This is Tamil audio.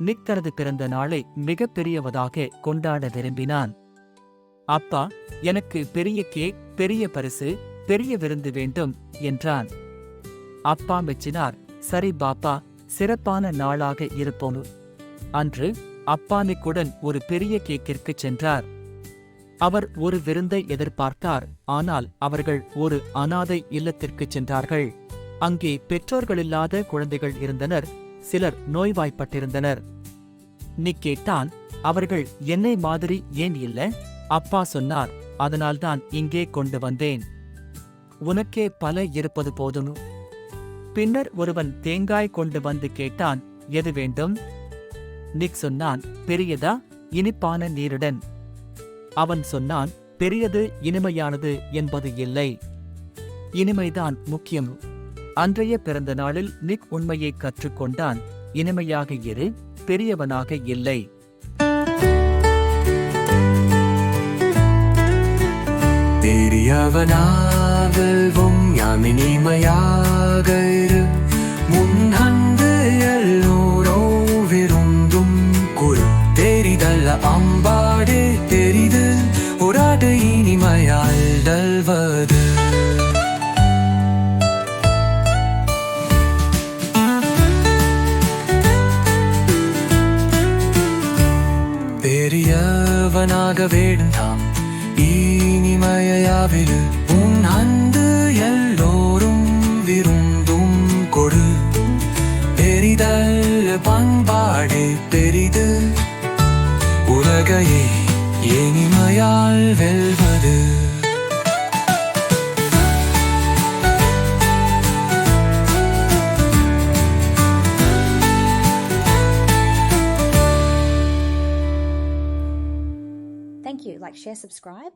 நிக் தனது பிறந்த நாளை மிகப் பெரியவதாக கொண்டாட விரும்பினான். அப்பா எனக்கு பெரிய கேக் பெரிய பரிசு பெரிய விருந்து வேண்டும் என்றான். அப்பா மெச்சினார். சரி பாப்பா சிறப்பான நாளாக இருப்போம். அன்று அப்பா நிக்குடன் ஒரு பெரிய கேக்கிற்கு சென்றார். அவர் ஒரு விருந்தை எதிர்பார்த்தார் ஆனால் அவர்கள் ஒரு அனாதை இல்லத்திற்கு சென்றார்கள். அங்கே பெற்றோர்களில்லாத குழந்தைகள் இருந்தனர் சிலர் நோய்வாய்ப்பட்டிருந்தனர். நீ கேட்டான் அவர்கள் என்னை மாதிரி ஏன் இல்ல? அப்பா சொன்னார் அதனால்தான் இங்கே கொண்டு வந்தேன். உனக்கே பல இருப்பது போதும். பின்னர் ஒருவன் தேங்காய் கொண்டு வந்து கேட்டான் எது வேண்டும்? நிக் சொன்னான் பெரியதா இனிப்பான நீருடன். அவன் சொன்னான் பெரியது இனிமையானது என்பது இல்லை. இனிமைதான் முக்கியம். அன்றைய பிறந்த நாளில் நிக் உண்மையை கற்றுக்கொண்டான். இனிமையாக இரு பெரியவனாக இல்லை. பெரியவனாகவும் யாம் இனிமையாக இரு. முன்ஹந்து எல்லோரோ விருந்தும் குழு தெரிதல்ல அம்பாடு தெரிது. உராடு இனிமையால் தல்வது பெரியவனாக வேண்டாம். இனிமையாவிரு உன் அன்பு எல்லோரும் விரும்பும் கொடு. பெரிதல் பண்பாடு பெரிது. உலகையே இனிமையால் வெல்வது. Thank you. Like, share, subscribe.